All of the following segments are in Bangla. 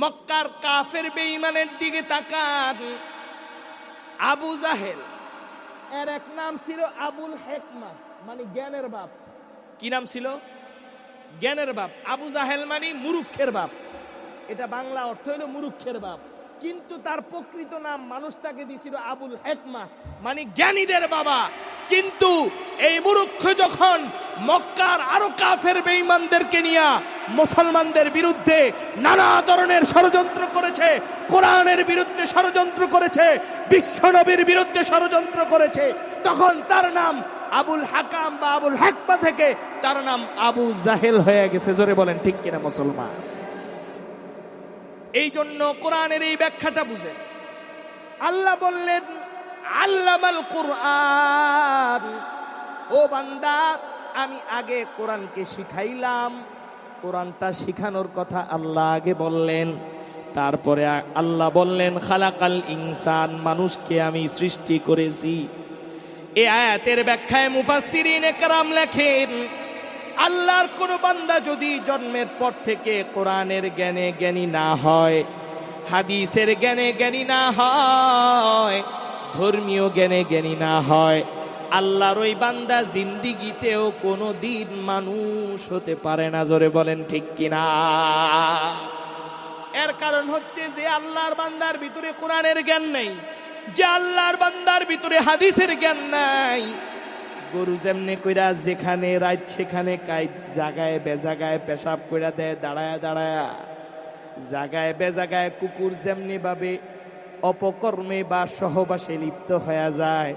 মক্কার কাফের বেঈমানের দিকে তাকান। আবু জাহেল, এর এক নাম ছিল আবুল হেকমা মানে জ্ঞানের বাপ। কি নাম ছিল? জ্ঞানের বাপ। আবু জাহেল মানে মুরুক্ষের বাপ। এটা বাংলা অর্থ হলো মুরুক্ষের বাপ। কিন্তু তার প্রকৃত নাম মানুষ তাকে দিছিল আবুল হেকমা মানে জ্ঞানীদের বাবা। কিন্তু এই মুরুক্ষ যখন মক্কার আরও কাফের বেঈমানদেরকে নিয়ে মুসলমানদের বিরুদ্ধে নানা ধরনের ষড়যন্ত্র করেছে, কোরআনের বিরুদ্ধে ষড়যন্ত্র করেছে বিশ্বনবীর বিরুদ্ধে ষড়যন্ত্র করেছে, তখন তার নাম আবুল হাকাম বা আবুল হাকমা থেকে তার নাম আবু জাহেল হয়ে গেছে। জোরে বলেন, ঠিক কিনা মুসলমান? এই জন্য কোরআনের এই ব্যাখ্যাটা বুঝেন। আল্লাহ বললেন আল্লামাল কোরআন। ও বান্দা, আমি আগে কোরআনকে শিখাইলাম। কোরআনটা শিখানোর কথা আল্লাহ আগে বললেন। তারপরে আল্লাহ বললেন, খালাকাল ইনসান, মানুষকে আমি সৃষ্টি করেছি। এ আয়াতের ব্যাখ্যায় মুফাসসিরিন একরাম লেখেন, আল্লাহর কোন বান্দা যদি জন্মের পর থেকে কোরআনের জ্ঞানে জ্ঞানী না হয়, হাদিসের জ্ঞানে জ্ঞানী না হয় ধর্মীয় জ্ঞানে জ্ঞানী না হয়, আল্লাহর ওই বান্দা জিন্দিগিতেও কোনো দিন মানুষ হতে পারে না, জোরে বলেন ঠিক কিনা? এর কারণ হচ্ছে যে আল্লাহর বান্দার ভিতরে কোরআনের জ্ঞান নেই, যে আল্লাহর বান্দার ভিতরে হাদিসের জ্ঞান নাই। গরু যেমনি কইরা যেখানে রাত সেখানে কাই জাগায় বেজাগায় পেশাব কইরা দেয়, দাঁড়ায় দাঁড়ায়। জাগায় বেজাগায় কুকুর যেমনি ভাবে অপকর্মে বা সহবাসে লিপ্ত হয়ে যায়।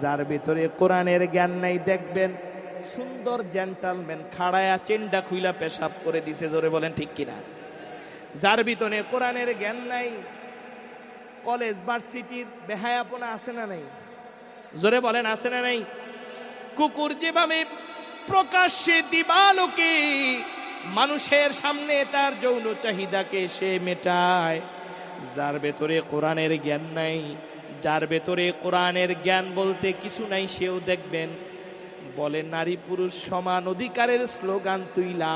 যার ভিতরে কোরআনের জ্ঞান নাই, দেখবেন সুন্দর জেন্টালম্যান খাড়ায়া চেন্ডা খুইলা পেশাব করে দিছে, জোরে বলেন ঠিক কিনা? যার ভিতরে কোরআনের জ্ঞান নাই, কলেজ, ভার্সিটির বেহায়াপনা আছে না নাই? জোরে বলেন, আছে না নাই? কুকুর যেভাবে প্রকাশ্যে দিবালোকে, মানুষের সামনে তার যৌন চাহিদাকে সে মেটায়। যার ভেতরে কোরআনের জ্ঞান নাই, যার ভেতরে কোরআনের জ্ঞান বলতে কিছু নাই, সেও দেখবেন বলে, নারী পুরুষ সমান অধিকারের স্লোগান তুইলা,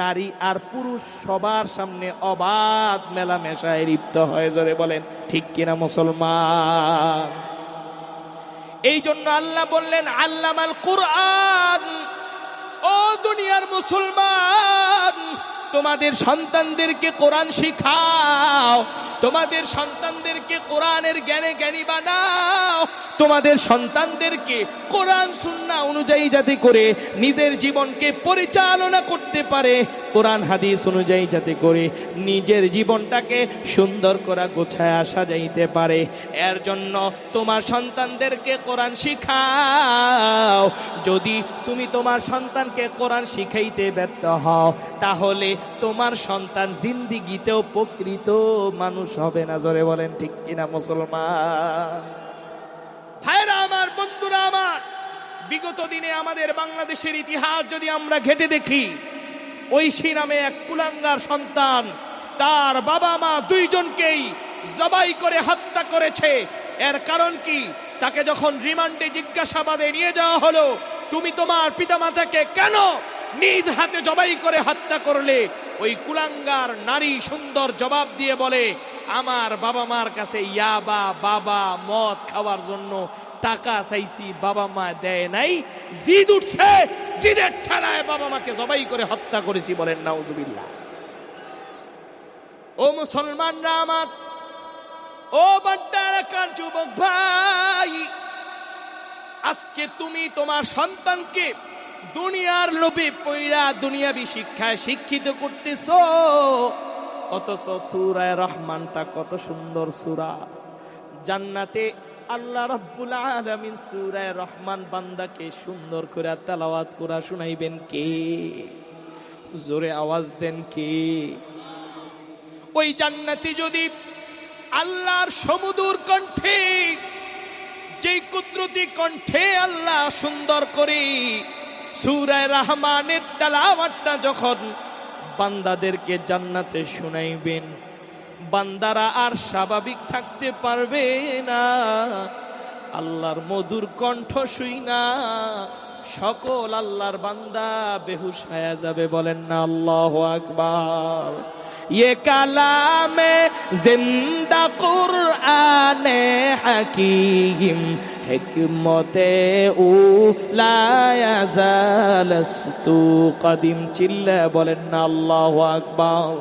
নারী আর পুরুষ সবার সামনে অবাধ মেলামেশায় লিপ্ত হয়ে, জোরে বলেন, ঠিক কিনা মুসলমান? এই জন্য আল্লাহ বললেন, আল্লামাল কোরআন, ও দুনিয়ার মুসলমান, তোমাদের সন্তানদেরকে কোরআন শিখাও। তোমাদের সন্তানদেরকে কোরআনের জ্ঞানে জ্ঞানী বানাও। তোমাদের সন্তানদেরকে কোরআন সুন্না অনুযায়ী যাতে করে নিজের জীবনকে পরিচালনা করতে পারে, কোরআন, হাদিস অনুযায়ী যাতে করে নিজের জীবনটাকে সুন্দর করা, গোছায় আসা যাইতে পারে। এর জন্য তোমার সন্তানদেরকে কোরআন শিখাও। যদি তুমি তোমার সন্তানকে কোরআন শিখাইতে ব্যর্থ হও, তাহলে তোমার সন্তান জিন্দিগিতেও প্রকৃত মানুষ হবে না। জোরে বলেন ঠিক কিনা মুসলমান? ভাইরা আমার, বন্ধুরা আমার বিগত দিনে আমাদের বাংলাদেশের ইতিহাস যদি আমরা ঘেটে দেখি, ঐশী নামে এক কুলাঙ্গার সন্তান, তার বাবা মা দুইজনকেই জবাই করে হত্যা করেছে। এর কারণ কি? তাকে যখন রিমান্ডে জিজ্ঞাসাবাদে নিয়ে যাওয়া হলো, তুমি তোমার পিতামাতাকে কেন নিজ হাতে জবাই করে হত্যা করলে? ওই কুলাঙ্গার নারী সুন্দর জবাব দিয়ে বলে, আমার বাবা মার কাছে ইয়াবা, বাবা মদ খাওয়ার জন্য টাকা চাইছি, বাবা মা দেয় নাই, জিদ উঠছে, জিদের ঠেলায় বাবা মাকে জবাই করে হত্যা করেছি বলেন, নাউজুবিল্লাহ। ও মুসলমানরা আমার, ও বাড্ডা এলাকার যুবক ভাই, আজকে তুমি তোমার সন্তানকে দুনিয়ার লোভে পৈরা দুনিয়াবি শিক্ষায় শিক্ষিত করতেছ, অথচ সুরায় রহমানটা কত সুন্দর সুরা। জান্নাতে আল্লাহ রাব্বুল আলামিন সূরায়ে রহমান বান্দাকে সুন্দর করে তেলাওয়াত করা শুনাইবেন কে? জোরে আওয়াজ দেন কে? ওই জান্নাতি যদি আল্লাহর সমুদুর কণ্ঠে, যেই কুদরতি কণ্ঠে আল্লাহ সুন্দর করে সুরায় রহমানের তেলাওয়াতটা যখন বান্দাদেরকে জান্নাতে শুনাইবেন বান্দারা আর স্বাভাবিক থাকতে পারবে না আল্লাহর মধুর কণ্ঠ শুই না সকল আল্লাহর বান্দা বেহুশ হয়ে যাবে বলেন না আল্লাহ আকবার ये कलाम जिंदा कुरआन हकीम হিকমতে উ লায়াজালস্তু কদিম চিল্লা বলেন না আল্লাহু আকবার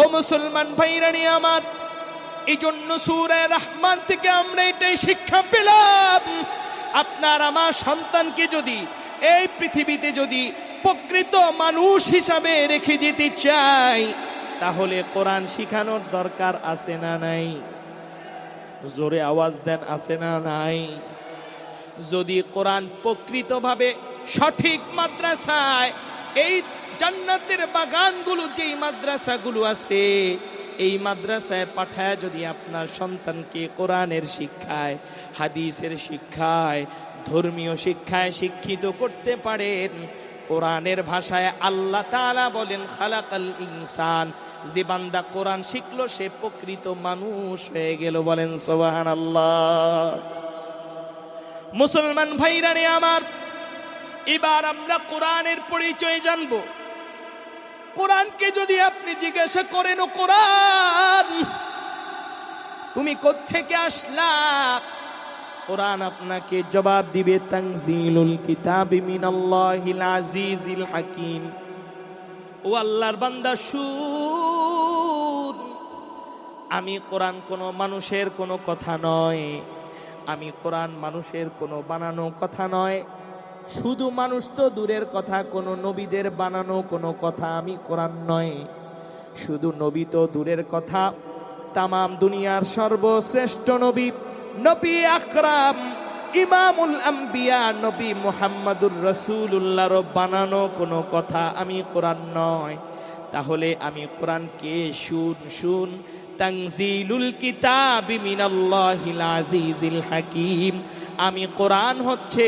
ও মুসলমান ভাইরানি আমার এই জন্য সুরায় রহমান থেকে আমরা এটাই শিক্ষা পেলাম। আপনার আমার সন্তানকে যদি এই পৃথিবীতে যদি প্রকৃত মানুষ হিসাবে রেখে যেতে চাই, তাহলে কোরআন শিখানোর দরকার আছে না নাই? জোরে আওয়াজ দেন, আছে না নাই? যদি কোরআন প্রকৃতভাবে সঠিক মাদ্রাসায় এই জান্নাতের বাগানগুলো, যেই মাদ্রাসাগুলো আছে, এই মাদ্রাসায় পাঠায় যদি আপনার সন্তানকে কোরআনের শিক্ষায়, হাদিসের শিক্ষায়, ধর্মীয় শিক্ষায় শিক্ষিত করতে পারেন। কোরআনের ভাষায় আল্লাহ তালা বলেন, খালাকাল ইনসান, যে বান্দা কোরআন শিখলো, সে প্রকৃত মানুষ হয়ে গেল। বলেন সোহান আল্লাহ মুসলমান ভাইরানে আমার, এবার আমরা কোরআনের পরিচয় জানব। কোরআনকে যদি আপনি জিজ্ঞাসা করেন, ও কোরআন, তুমি কোত্থেকে আসলা? কোরআন আপনাকে জবাব দিবে, তানজিলুল কিতাবি মিনাল্লাহিল আজিজিল হাকিম। ও আল্লাহর বান্দা, শুন, আমি কোরআন কোনো মানুষের কোনো কথা নয়। আমি কোরআন মানুষের কোনো বানানো কথা নয়। শুধু মানুষ তো দূরের কথা, কোনো নবীদের বানানো কোনো কথা আমি কোরআন নয়। শুধু নবী তো দূরের কথা, তামাম দুনিয়ার সর্বশ্রেষ্ঠ নবী নবী আকরাম, ইমামুল আম্বিয়া, নবী মুহাম্মাদুর রসুল্লাহর বানানো কোনো কথা আমি কোরআন নয়। তাহলে আমি কোরআনকে শুন শুন। তাংজিলুল কিতাবি মিনাল্লাহিল আজিজিল হাকিম। আমি কোরআন হচ্ছে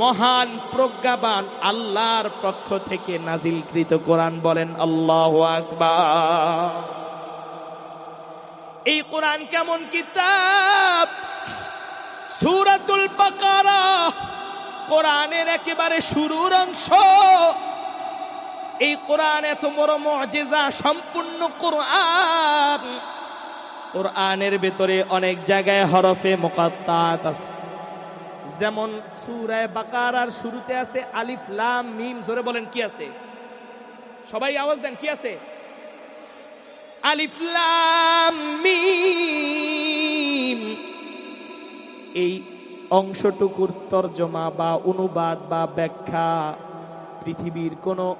মহান প্রজ্ঞাবান আল্লাহর পক্ষ থেকে নাজিলকৃত কোরআন বলেন আল্লাহ আকবার। এই কোরআন কেমন কিতাব? সুরাতুল বাকারা কোরআনের একেবারে শুরুর অংশ। এই কোরআন এত বড় মজেজা, সম্পূর্ণ কোরআন। কোরআনের ভেতরে অনেক জায়গায় হরফে মোকাত্তাত আছে। যেমন সুরায় বাকারার শুরুতে আছে আলিফ, লাম, মিম, জোরে বলেন, কি আছে? সবাই আওয়াজ দেন, কি আছে? আলিফ, লাম, মিম। এই অংশটুকুর তর্জমা বা অনুবাদ বা ব্যাখ্যা পৃথিবীর কোনো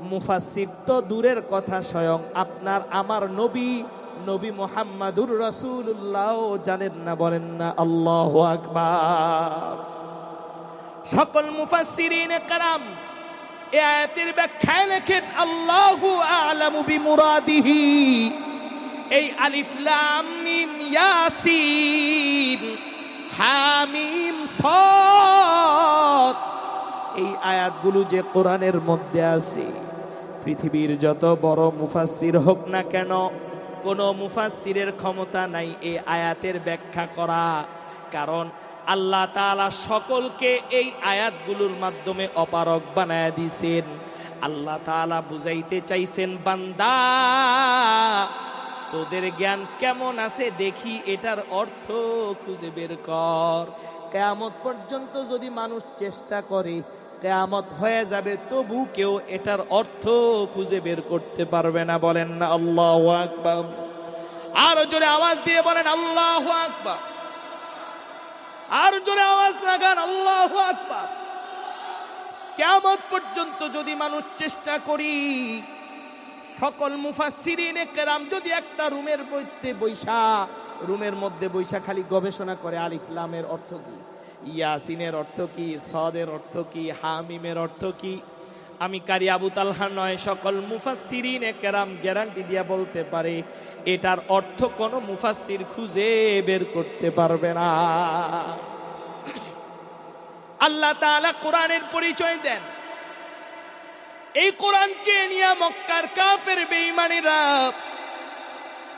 মুফাসির দূরের কথা স্বয়ং। আপনার, আমার নবী নবী মোহাম্মদুর রসুল্লাহ জানেন না, বলেন না, আল্লাহ আকবার। সকল মুফাসসিরিনে কারাম এ আয়াতের ব্যাখ্যায় লেখেন, আল্লাহু আ'লামু বিমুরাদিহি। এই আলিফ লাম মিম ইয়াসিন হামিম সাদ। এই আয়াতগুলো যে কোরআনের মধ্যে আছে, পৃথিবীর যত বড় মুফাসসির হোক না কেন কোনো মুফাসসিরের ক্ষমতা নাই এই আয়াতের ব্যাখ্যা করা। কারণ আল্লাহ তাআলা সকলকে এই আয়াতগুলোর মাধ্যমে অপারক বানায় দিছেন আল্লাহ তাআলা বুঝাইতে চাইছেন, বান্দা, তোদের জ্ঞান কেমন আছে দেখি, এটার অর্থ খুঁজে বের কর। কেয়ামত পর্যন্ত যদি মানুষ চেষ্টা করে কেয়ামত হয়ে যাবে, তবু কেউ এটার অর্থ খুঁজে বের করতে পারবে না। বলেন না, আল্লাহ আকবার। আরও জোরে আওয়াজ দিয়ে বলেন, আল্লাহ আকবার। আর জোরে আওয়াজ লাগান, আল্লাহ আকবার। কেয়ামত পর্যন্ত যদি মানুষ চেষ্টা করি, সকল মুফাসসিরিনে কেরাম যদি একটা রুমের মধ্যে বৈশা, রুমের মধ্যে বৈশা খালি গবেষণা করে আলিফলামের অর্থ কি? ইয়াসিনের অর্থ কি, সদের অর্থ কি, হামিমের অর্থ কি? আমি কারি আবু তালহা নয়, সকল মুফাসসিরিনে কেরাম গ্যারান্টি দিয়া বলতে পারে, এটার অর্থ কোনো মুফাসসির খুঁজে বের করতে পারবে না। আল্লাহ তাআলা কোরআনের পরিচয় দেন। এই কোরআনকে নিয়ে মক্কার কাফের বেঈমানেরা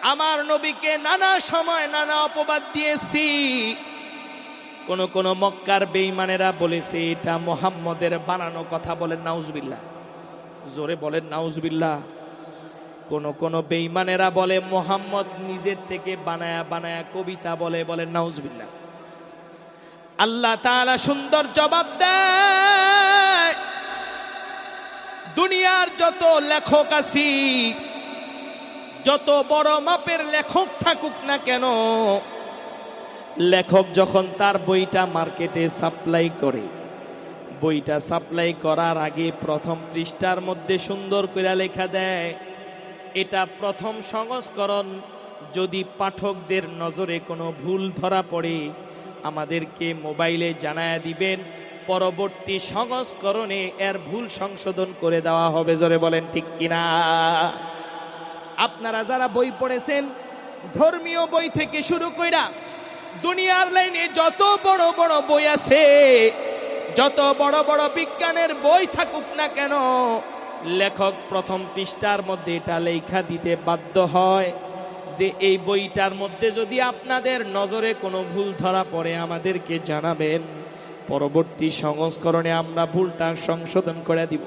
আমার নবীকে নানা সময় নানা অপবাদ দিয়েছি। কোন কোন মক্কার বেঈমানেরা বলেছে, এটা মোহাম্মদের বানানো কথা বলেন নাউজবিল্লাহ। জোরে বলেন নাউজবিল্লাহ। কোন কোন বেইমানেরা বলে, মোহাম্মদ নিজের থেকে বানায়া বানায়া কবিতা বলে বলে নাউজবিল্লা আল্লাহ তাআলা সুন্দর জবাব দেয়। দুনিয়ার যত লেখক আছি, যত বড় মাপের লেখক থাকুক না কেন লেখক যখন তার বইটা মার্কেটে সাপ্লাই করে, বইটা সাপ্লাই করার আগে প্রথম পৃষ্ঠার মধ্যে সুন্দর করে লেখা দেয়, এটা প্রথম সংস্করণ। যদি পাঠকদের নজরে কোনো ভুল ধরা পড়ে, আমাদেরকে মোবাইলে জানায়া দিবেন, পরবর্তী সংস্করণে এর ভুল সংশোধন করে দেওয়া হবে, জোরে বলেন ঠিক কিনা? আপনারা যারা বই পড়েছেন, ধর্মীয় বই থেকে শুরু কইরা দুনিয়ার লাইনে যত বড় বড় বই আছে, যত বড় বড় বিজ্ঞানের বই থাকুক না কেন, লেখক প্রথম পৃষ্ঠার মধ্যে এটা লেখা দিতে বাধ্য হয় যে এই বইটার মধ্যে যদি আপনাদের নজরে কোনো ভুল ধরা পড়ে, আমাদেরকে জানাবেন। পরবর্তী সংস্করণে আমরা ভুলটা সংশোধন করে দিব।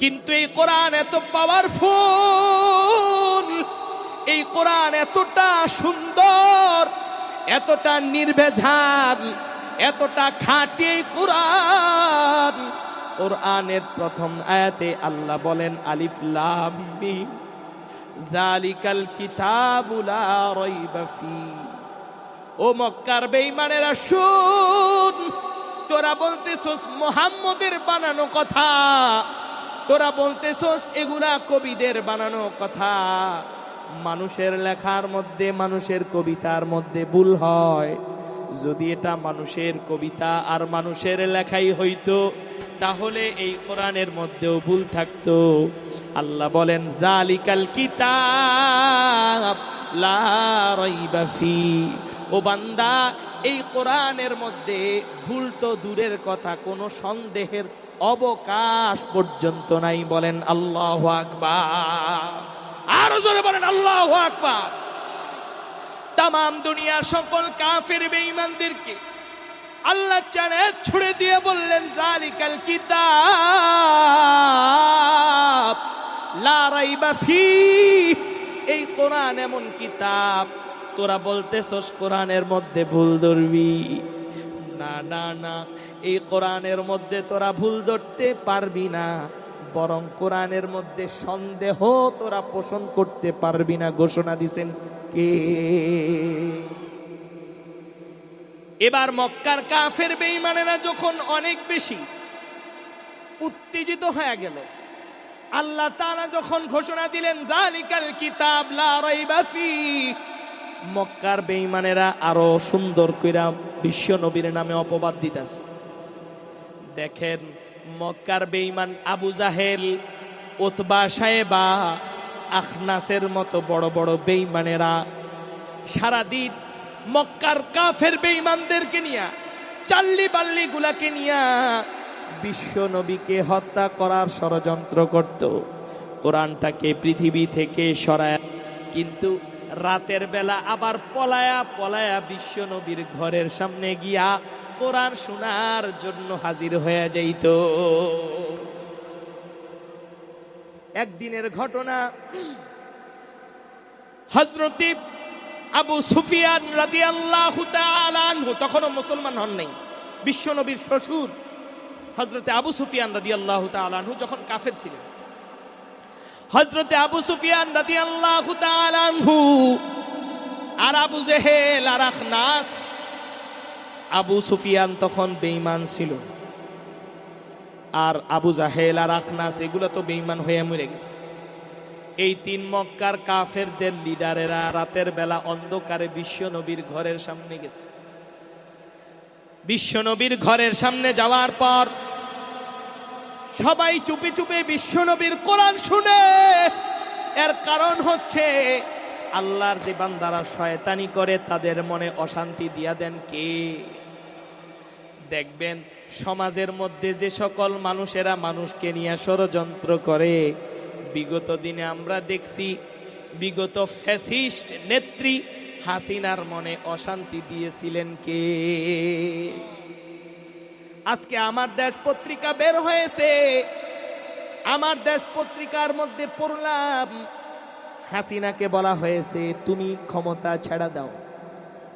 কিন্তু এই কোরআন এত পাওয়ারফুল এই কোরআন এতটা সুন্দর এতটা নির্ভেজাল, এতটা খাঁটি কোরআন। কোরআনের প্রথম আয়াতে আল্লাহ বলেন, আলিফ লাম মিম। যালিকাল কিতাবু লা রাইবা ফি। ও মক্কার বেঈমানেরা, শুন। তোরা বলতেছস, মোহাম্মদের বানানো কথা। তোরা বলতেছস, এগুলা কবিদের বানানো কথা। মানুষের লেখার মধ্যে, মানুষের কবিতার মধ্যে ভুল হয়। যদি এটা মানুষের কবিতা আর মানুষের লেখাই হইতো, তাহলে এই কোরআনের মধ্যেও ভুল থাকতো। আল্লাহ বলেন, জালিকাল কিতাব ও বান্দা, এই কোরআনের মধ্যে ভুল তো দূরের কথা, কোনো সন্দেহের অবকাশ পর্যন্ত নাই। বলেন, আল্লাহ আকবার। আরও জোরে বলেন, আল্লাহ আকবার। তাম দুনিয়ার সকল কাফের বেঈমানদেরকে আল্লাহ চানে ছুড়ে দিয়ে বললেন জালিকাল কিতাব, লা রাইবা ফি এই কোরআন এমন কিতাব, তোরা বলতেছস কোরআনের মধ্যে ভুল ধরবি। না না না, এই কোরআনের মধ্যে তোরা ভুল ধরতে পারবি না। বরং কোরআনের মধ্যে সন্দেহ তোরা পোষণ করতে পারবি না ঘোষণা দিছেন কে? এবার মক্কার কাফের বেঈমানেরা যখন অনেক বেশি উত্তেজিত হয়ে গেল, আল্লাহ তাআলা যখন ঘোষণা দিলেন জালিকাল কিতাব লা রাইবা ফি মক্কার বেঈমানেরা আরও সুন্দর কইরা বিশ্ব নবীর নামে অপবাদ দিতেছে। দেখেন মক্কার বেঈমান আবু জাহেল ওতবা সাহেবা, আখনাসের মতো বড় বড় বেঈমানেরা সারাদিন মক্কার কাফের বেঈমানদেরকে নিয়া, চাল্লি বাল্লি গুলাকে নিয়া বিশ্ব নবীকে হত্যা করার ষড়যন্ত্র করত। কোরআনটাকে পৃথিবী থেকে সরায়, কিন্তু রাতের বেলা আবার পলায়া পলায়া বিশ্ব নবীর ঘরের সামনে গিয়া কোরআন শোনার জন্য হাজির হয়ে যাইত। একদিনের ঘটনা হজরতি আবু সুফিয়ান আল্লাহ তখনও মুসলমান হন নাই, বিশ্ব নবীর শ্বশুর হজরতে আবু সুফিয়ান রাদি আল্লাহ তালানহু যখন কাফের ছিলেন। হজরতে আবু সুফিয়ান রাদি আল্লাহ আর আবু জেহেল আর আখনাস আবু সুফিয়ান তখন বেঈমান ছিল। আর আবু জাহেল আর আখনাস, এগুলো তো বেঈমান হয়ে মরে গেছে। এই তিন মক্কার কাফেরদের লিডারেরা রাতের বেলা অন্ধকারে বিশ্ব নবীর ঘরের সামনে গেছে। বিশ্ব নবীর ঘরের সামনে যাওয়ার পর সবাই চুপে চুপে বিশ্ব নবীর কোরআন শুনে। এর কারণ হচ্ছে আল্লাহর যে বান্দারা শয়তানি করে, তাদের মনে অশান্তি দিয়া দেন কে? দেখবেন, সমাজের মধ্যে যে সকল মানুষেরা মানুষকে নিয়ে ষড়যন্ত্র করে, বিগত দিনে আমরা দেখছি, বিগত ফ্যাসিস্ট নেত্রী হাসিনার মনে অশান্তি দিয়েছিলেন কে? আজকে আমার দেশ পত্রিকা বের হয়েছে, আমার দেশ পত্রিকার মধ্যে পড়লাম, হাসিনাকে বলা হয়েছে, তুমি ক্ষমতা ছেড়া দাও।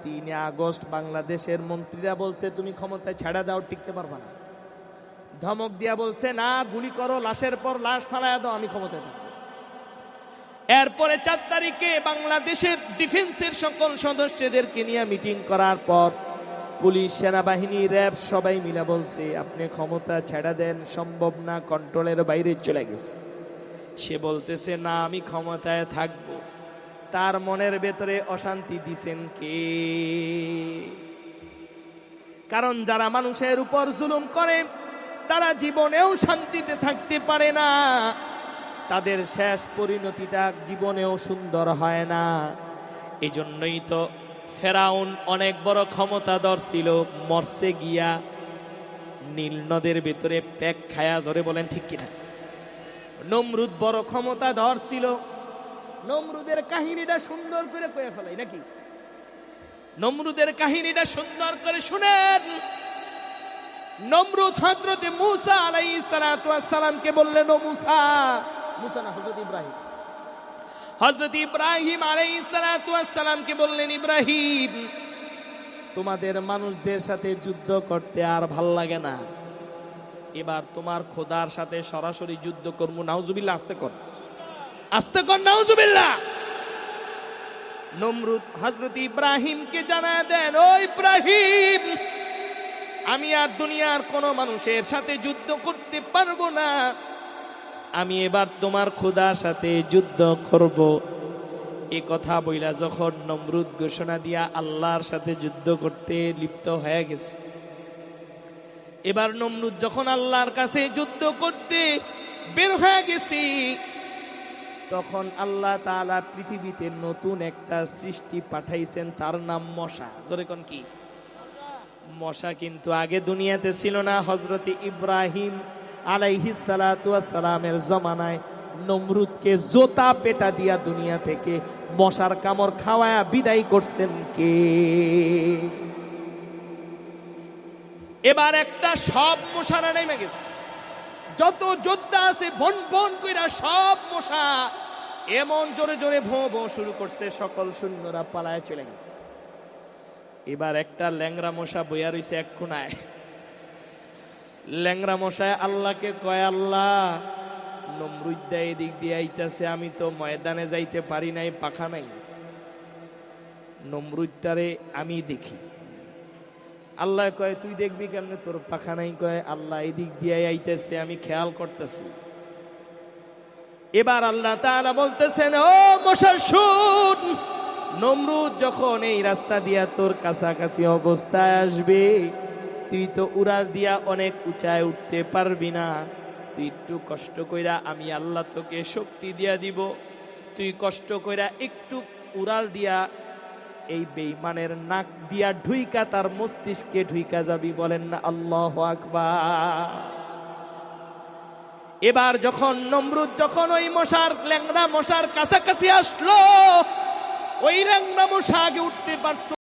তিন আগস্ট বাংলাদেশের মন্ত্রীরা বলছে, তুমি ক্ষমতায় ছেড়া দাও, টিকতে পারবা না। ধমক দিয়া বলছে, না, গুলি করো, লাশের পর লাশ ফালায় দাও, আমি ক্ষমতায় থাকব। এরপরে চার তারিখে বাংলাদেশের ডিফেন্সের সকল সদস্যদেরকে নিয়ে মিটিং করার পর পুলিশ, সেনাবাহিনী, র্যাব সবাই মিলে বলছে, আপনি ক্ষমতা ছেড়া দেন, সম্ভব না, কন্ট্রোলের বাইরে চলে গেছে। সে বলতেছে, না, আমি ক্ষমতায় থাকব। তার মনের ভেতরে অশান্তি দিছেন কে? কারণ যারা মানুষের উপর জুলুম করে, তারা জীবনেও শান্তিতে থাকতে পারে না। তাদের শেষ পরিণতিটা জীবনেও সুন্দর হয় না। এই জন্যই তো ফেরাউন অনেক বড় ক্ষমতাধর ছিল। মরসে গিয়া নীল নদের ভেতরে প্যাক খায়া জোরে বলেন, ঠিক কিনা? নমরুদ বড় ক্ষমতাধর ছিল। নমরুদের কাহিনীটা সুন্দর করে কয়ে ফেলাই নাকি? নমরুদের কাহিনীটা সুন্দর করে শুনেন। নমরুদ হজরতে মুসা আলাই সালামকে বললেন, ও মুসা মুসা না হজরত ইব্রাহিম? হজরত ইব্রাহিম আলাই সালামকে বললেন, ইব্রাহিম, তোমাদের মানুষদের সাথে যুদ্ধ করতে আর ভালো লাগে না। এবার তোমার খোদার সাথে সরাসরি যুদ্ধ করব, নাউজুবিল্লাহ, আসতে কর। আস্তে কর নাউজুবিল্লাহ। নমরুদ হজরত ইব্রাহিমকে জানা দেন, ও ইব্রাহিম, আমি আর দুনিয়ার কোনো মানুষের সাথে যুদ্ধ করতে পারব না। আমি এবার তোমার খোদার সাথে যুদ্ধ করব। এ কথা বইলা যখন নমরুদ ঘোষণা দিয়া আল্লাহর সাথে যুদ্ধ করতে লিপ্ত হয়ে গেছে। এবার নমরুদ যখন আল্লাহর কাছে যুদ্ধ করতে বের হয়ে গেছি তখন আল্লাহ তাআলা পৃথিবীতে নতুন একটা সৃষ্টি পাঠাইছেন, তার নাম মশা। জোরে কোন কি? মশা কিন্তু আগে দুনিয়াতে ছিল না হজরত ইব্রাহিম আলাইহি সালামের জমানায় নমরুদকে জোতা পেটা দিয়া দুনিয়া থেকে মশার কামড় খাওয়ায়া বিদায় করছেন কে? এবার একটা সব মশারা নেমে গেছে। যত যোদ্ধা আছে বন বন কইরা সব মশা। এমন জোরে জোরে ভো ভো শুরু করছে, সকল সৈন্যরা পালায় চলে গেছে। এবার একটা ল্যাংরা মশা বইয়া রইছে এক কোনায়। ল্যাংরা মশায় আল্লাহকে কয়, আল্লাহ নমরুদ্দা এদিক দিয়ে আইতাছে, আমি তো ময়দানে যাইতে পারি নাই, পাখা নাই। নমরুদ্দারে আমি দেখি। আল্লাহ কয়, তুই দেখবি কেমনে তোর পাখা নাই কয়, আল্লাহ এদিক দিয়ে আইতেছে, আমি খেয়াল করতেছি। এবার আল্লাহ তাআলা বলতেছেন, ও মশা শুন নমরুদ যখন এই রাস্তা দিয়া তোর কাছাকাছি অবস্থায় আসবে, তুই তো উড়াল দিয়া অনেক উঁচায় উঠতে পারবি না। তুই একটু কষ্ট কইরা আমি আল্লাহ তোকে শক্তি দিয়া দিব। তুই কষ্ট কইরা একটু উড়াল দিয়া এই বেইমানের নাক দিয়া ঢুইকা তার মস্তিষ্কে ঢুইকা যাবি বলেন না, আল্লাহ আকবার। এবার যখন নমরুদ, যখন ওই মশার, ল্যাংড়া মশার কাছাকাছি আসলো, ওই ল্যাংড়া মশা আগে উঠতে পারত